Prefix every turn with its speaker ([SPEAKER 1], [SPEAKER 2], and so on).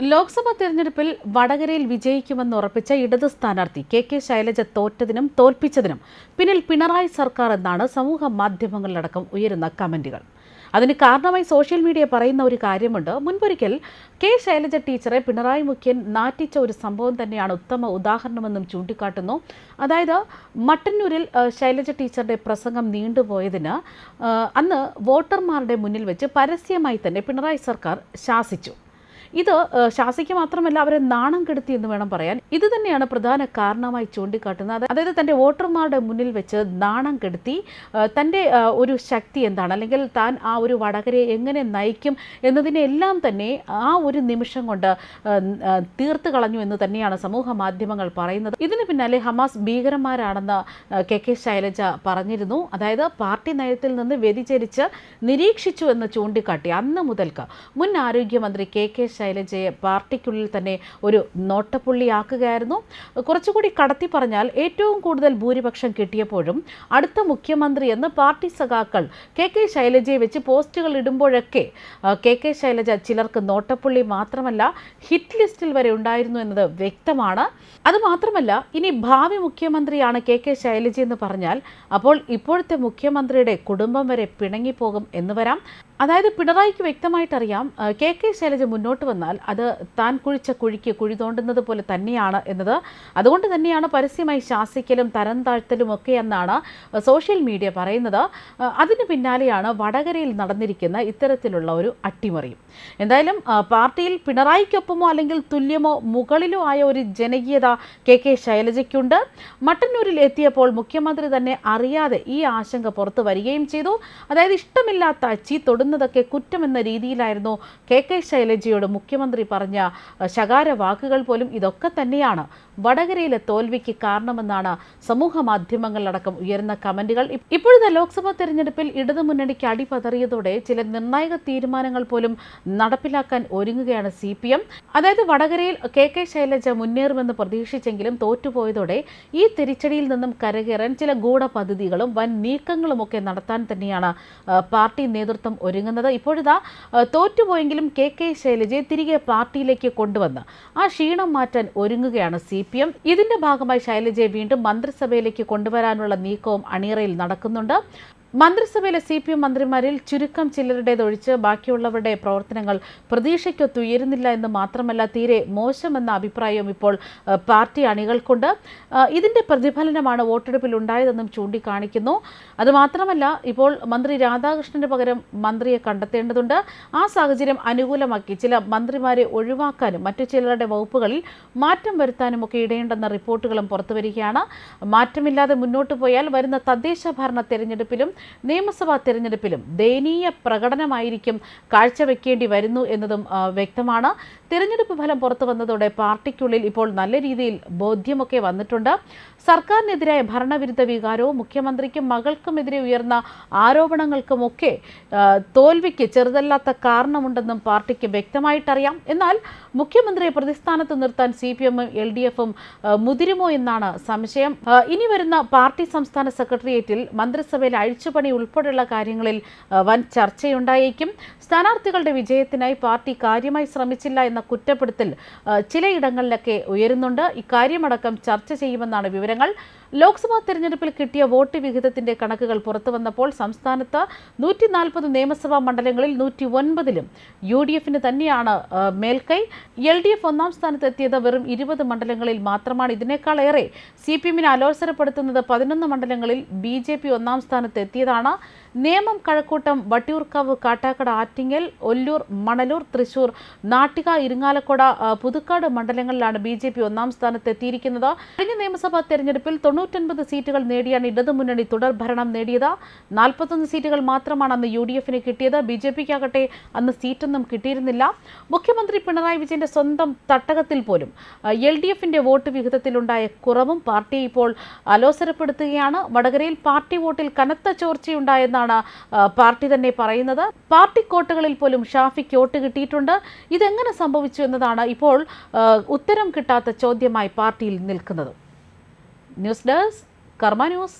[SPEAKER 1] ലോക്സഭാ തെരഞ്ഞെടുപ്പിൽ വടകരയിൽ വിജയിക്കുമെന്ന് ഉറപ്പിച്ച ഇടത് സ്ഥാനാർത്ഥി കെ കെ ശൈലജ തോറ്റതിനും തോൽപ്പിച്ചതിനും പിന്നിൽ പിണറായി സർക്കാർ എന്നാണ് സമൂഹ മാധ്യമങ്ങളിലടക്കം ഉയരുന്ന കമന്റുകൾ. അതിന് കാരണമായി സോഷ്യൽ മീഡിയ പറയുന്ന ഒരു കാര്യമുണ്ട്. മുൻപൊരിക്കൽ കെ ശൈലജ ടീച്ചറെ പിണറായി മുഖ്യൻ നാറ്റിച്ച ഒരു സംഭവം തന്നെയാണ് ഉത്തമ ഉദാഹരണമെന്നും ചൂണ്ടിക്കാട്ടുന്നു. അതായത് മട്ടന്നൂരിൽ ശൈലജ ടീച്ചറുടെ പ്രസംഗം നീണ്ടുപോയതിന് അന്ന് വോട്ടർമാരുടെ മുന്നിൽ വെച്ച് പരസ്യമായി തന്നെ പിണറായി സർക്കാർ ശാസിച്ചു. ഇത് ശാസിക്ക് മാത്രമല്ല അവരെ നാണം കെടുത്തി എന്ന് വേണം പറയാൻ. ഇത് തന്നെയാണ് പ്രധാന കാരണമായി ചൂണ്ടിക്കാട്ടുന്നത്. അതായത് തന്റെ വോട്ടർമാരുടെ മുന്നിൽ വെച്ച് നാണം കെടുത്തി തന്റെ ഒരു ശക്തി എന്താണ്? അല്ലെങ്കിൽ താൻ ആ ഒരു വടകരയെ എങ്ങനെ നയിക്കും എന്നതിനെല്ലാം തന്നെ ആ ഒരു നിമിഷം കൊണ്ട് തീർത്ത് കളഞ്ഞു എന്ന് തന്നെയാണ് സമൂഹ മാധ്യമങ്ങൾ പറയുന്നത്. ഇതിന് പിന്നാലെ ഹമാസ് ഭീകരന്മാരാണെന്ന് കെ കെ ശൈലജ പറഞ്ഞിരുന്നു. അതായത് പാർട്ടി നയത്തിൽ നിന്ന് വ്യതിചരിച്ച് നിരീക്ഷിച്ചു എന്ന് ചൂണ്ടിക്കാട്ടി. അന്ന് മുതൽക്ക് മുൻ ആരോഗ്യമന്ത്രി കെ കെ ശൈലജയെ പാർട്ടിക്കുള്ളിൽ തന്നെ ഒരു നോട്ടപ്പുള്ളിയാക്കുകയായിരുന്നു കുറച്ചുകൂടി കടത്തി പറഞ്ഞാൽ ഏറ്റവും കൂടുതൽ ഭൂരിപക്ഷം കിട്ടിയപ്പോഴും അടുത്ത മുഖ്യമന്ത്രി എന്ന് പാർട്ടി സഖാക്കൾ കെ കെ ശൈലജയെ വെച്ച് പോസ്റ്റുകൾ ഇടുമ്പോഴൊക്കെ കെ കെ ശൈലജ ചിലർക്ക് നോട്ടപ്പുള്ളി മാത്രമല്ല ഹിറ്റ് ലിസ്റ്റിൽ വരെ ഉണ്ടായിരുന്നു എന്നത് വ്യക്തമാണ്. അതുമാത്രമല്ല ഇനി ഭാവി മുഖ്യമന്ത്രിയാണ് കെ കെ ശൈലജ എന്ന് പറഞ്ഞാൽ അപ്പോൾ ഇപ്പോഴത്തെ മുഖ്യമന്ത്രിയുടെ കുടുംബം വരെ പിണങ്ങിപ്പോകും എന്ന് വരാം. അതായത് പിണറായിക്ക് വ്യക്തമായിട്ടറിയാം കെ കെ ശൈലജ മുന്നോട്ട് വന്നാൽ അത് താൻ കുഴിച്ച കുഴിക്ക് കുഴി തോണ്ടുന്നത് പോലെ തന്നെയാണ്. എന്നത്. അതുകൊണ്ട് തന്നെയാണ് പരസ്യമായി ശാസിക്കലും തരം താഴ്ത്തലും ഒക്കെ എന്നാണ് സോഷ്യൽ മീഡിയ പറയുന്നത്. അതിന് പിന്നാലെയാണ് വടകരയിൽ നടന്നിരിക്കുന്ന ഇത്തരത്തിലുള്ള ഒരു അട്ടിമറിയും. എന്തായാലും പാർട്ടിയിൽ പിണറായിക്കൊപ്പമോ അല്ലെങ്കിൽ തുല്യമോ മുകളിലോ ആയ ഒരു ജനകീയത കെ കെ ശൈലജയ്ക്കുണ്ട്. മട്ടന്നൂരിൽ എത്തിയപ്പോൾ മുഖ്യമന്ത്രി തന്നെ അറിയാതെ ഈ ആശങ്ക പുറത്തു വരികയും ചെയ്തു. അതായത് ഇഷ്ടമില്ലാത്ത അച്ചി തൊടുന്നതൊക്കെ കുറ്റമെന്ന രീതിയിലായിരുന്നു കെ കെ ശൈലജയോട് മുഖ്യമന്ത്രി പറഞ്ഞ ശകാര വാക്കുകൾ പോലും ഇതൊക്കെ തന്നെയാണ്. വടകരയിലെ തോൽവിക്ക് കാരണമെന്നാണ് സമൂഹ മാധ്യമങ്ങളിലടക്കം ഉയർന്ന കമന്റുകൾ. ഇപ്പോഴത്തെ ലോക്സഭാ തെരഞ്ഞെടുപ്പിൽ ഇടതുമുന്നണിക്ക് അടിപതറിയതോടെ ചില നിർണായക തീരുമാനങ്ങൾ പോലും നടപ്പിലാക്കാൻ ഒരുങ്ങുകയാണ് സി പി എം. അതായത് വടകരയിൽ കെ കെ ശൈലജ മുന്നേറുമെന്ന് പ്രതീക്ഷിച്ചെങ്കിലും തോറ്റുപോയതോടെ ഈ തിരിച്ചടിയിൽ നിന്നും കരകയറാൻ ചില ഗൂഢ പദ്ധതികളും വൻ നീക്കങ്ങളും ഒക്കെ നടത്താൻ തന്നെയാണ് പാർട്ടി നേതൃത്വം ഒരുങ്ങുന്നത്. ഇപ്പോഴിതാ തോറ്റുപോയെങ്കിലും കെ കെ ശൈലജയെ തിരികെ പാർട്ടിയിലേക്ക് കൊണ്ടുവന്ന് ആ ക്ഷീണം മാറ്റാൻ ഒരുങ്ങുകയാണ് സി പി എം. ഇതിന്റെ ഭാഗമായി ശൈലജയെ വീണ്ടും മന്ത്രിസഭയിലേക്ക് കൊണ്ടുവരാനുള്ള നീക്കവും അണിയറയിൽ നടക്കുന്നുണ്ട്. മന്ത്രിസഭയിലെ സി പി എം മന്ത്രിമാരിൽ ചുരുക്കം ചിലരുടേതൊഴിച്ച് ബാക്കിയുള്ളവരുടെ പ്രവർത്തനങ്ങൾ പ്രതീക്ഷയ്ക്കൊത്തുയരുന്നില്ല എന്ന് മാത്രമല്ല തീരെ മോശമെന്ന അഭിപ്രായവും ഇപ്പോൾ പാർട്ടി അണികൾക്കുണ്ട്. ഇതിന്റെ പ്രതിഫലനമാണ് വോട്ടെടുപ്പിൽ ഉണ്ടായതെന്നും ചൂണ്ടിക്കാണിക്കുന്നു. അതുമാത്രമല്ല ഇപ്പോൾ മന്ത്രി രാധാകൃഷ്ണന് പകരം മന്ത്രിയെ കണ്ടെത്തേണ്ടതുണ്ട്. ആ സാഹചര്യം അനുകൂലമാക്കി ചില മന്ത്രിമാരെ ഒഴിവാക്കാനും മറ്റു ചിലരുടെ വകുപ്പുകളിൽ മാറ്റം വരുത്താനും ഒക്കെ ഇടയുണ്ടെന്ന റിപ്പോർട്ടുകളും പുറത്തുവരികയാണ്. മാറ്റമില്ലാതെ മുന്നോട്ട് പോയാൽ വരുന്ന തദ്ദേശ ഭരണ തെരഞ്ഞെടുപ്പിലും നിയമസഭാ തെരഞ്ഞെടുപ്പിലും ദയനീയ പ്രകടനമായിരിക്കും കാഴ്ചവെക്കേണ്ടി വരുന്നു എന്നതും വ്യക്തമാണ്. തിരഞ്ഞെടുപ്പ് ഫലം പുറത്തു വന്നതോടെ പാർട്ടിക്കുള്ളിൽ ഇപ്പോൾ നല്ല രീതിയിൽ ബോധ്യമൊക്കെ വന്നിട്ടുണ്ട്. സർക്കാരിനെതിരായ ഭരണവിരുദ്ധ വികാരവും മുഖ്യമന്ത്രിക്കും മകൾക്കുമെതിരെ ഉയർന്ന ആരോപണങ്ങൾക്കുമൊക്കെ തോൽവിക്ക് ചെറുതല്ലാത്ത കാരണമുണ്ടെന്നും പാർട്ടിക്ക് വ്യക്തമായിട്ടറിയാം. എന്നാൽ മുഖ്യമന്ത്രിയെ പ്രതിസ്ഥാനത്ത് നിർത്താൻ സി പി എമ്മും എൽ ഡി എഫും മുതിരുമോ എന്നാണ് സംശയം. ഇനി വരുന്ന പാർട്ടി സംസ്ഥാന സെക്രട്ടേറിയറ്റിൽ മന്ത്രിസഭയിൽ അഴിച്ചുപണി ഉൾപ്പെടെയുള്ള കാര്യങ്ങളിൽ വൻ ചർച്ചയുണ്ടായേക്കും. സ്ഥാനാർത്ഥികളുടെ വിജയത്തിനായി പാർട്ടി കാര്യമായി ശ്രമിച്ചില്ല എന്ന കുറ്റപ്പെടുത്തൽ ചിലയിടങ്ങളിലൊക്കെ ഉയരുന്നുണ്ട്. ഇക്കാര്യമടക്കം ചർച്ച ചെയ്യുമെന്നാണ് വിവരങ്ങൾ. ലോക്സഭാ തെരഞ്ഞെടുപ്പിൽ കിട്ടിയ വോട്ട് വിഹിതത്തിന്റെ കണക്കുകൾ പുറത്തു വന്നപ്പോൾ സംസ്ഥാനത്ത് നൂറ്റി നാൽപ്പത് നിയമസഭാ മണ്ഡലങ്ങളിൽ നൂറ്റി ഒൻപതിലും യു ഡി എഫിന് തന്നെയാണ് മേൽക്കൈ. എൽ ഡി എഫ് ഒന്നാം സ്ഥാനത്ത് എത്തിയത് വെറും ഇരുപത് മണ്ഡലങ്ങളിൽ മാത്രമാണ്. ഇതിനേക്കാളേറെ സി പി എമ്മിനെ അലോസരപ്പെടുത്തുന്നത് പതിനൊന്ന് മണ്ഡലങ്ങളിൽ ബി ജെ പി ഒന്നാം സ്ഥാനത്ത് എത്തിയതാണ് നേമം കഴക്കൂട്ടം വട്ടിയൂർക്കാവ് കാട്ടാക്കട ആറ്റിങ്ങൽ ഒല്ലൂർ മണലൂർ തൃശൂർ നാട്ടിക ഇരിങ്ങാലക്കുട പുതുക്കാട് മണ്ഡലങ്ങളിലാണ് ബി ജെ പി ഒന്നാം സ്ഥാനത്ത് എത്തിയിരിക്കുന്നത് കഴിഞ്ഞ നിയമസഭാ തെരഞ്ഞെടുപ്പിൽ തൊണ്ണൂറ്റൊൻപത് സീറ്റുകൾ നേടിയാണ് ഇടതുമുന്നണി തുടർ ഭരണം നേടിയത്. നാൽപ്പത്തൊന്ന് സീറ്റുകൾ മാത്രമാണ് അന്ന് യു ഡി എഫിന് കിട്ടിയത്. ബി ജെ പിക്കാകട്ടെ അന്ന് സീറ്റൊന്നും കിട്ടിയിരുന്നില്ല. മുഖ്യമന്ത്രി പിണറായി വിജയന്റെ സ്വന്തം തട്ടകത്തിൽ പോലും എൽ ഡി എഫിന്റെ വോട്ട് വിഹിതത്തിലുണ്ടായ കുറവും പാർട്ടിയെ ഇപ്പോൾ അലോസരപ്പെടുത്തുകയാണ്. വടകരയിൽ പാർട്ടി വോട്ടിൽ കനത്ത ചോർച്ചയുണ്ടായെന്നാണ് ആ, പാർട്ടി തന്നെ പറയുന്നത്. പാർട്ടി കോട്ടകളിൽ പോലും ഷാഫിക്ക് വോട്ട് കിട്ടിയിട്ടുണ്ട്. ഇതെങ്ങനെ സംഭവിച്ചു എന്നതാണ് ഇപ്പോൾ ഉത്തരം കിട്ടാത്ത ചോദ്യമായി പാർട്ടിയിൽ നിൽക്കുന്നത്. News desk Karma news.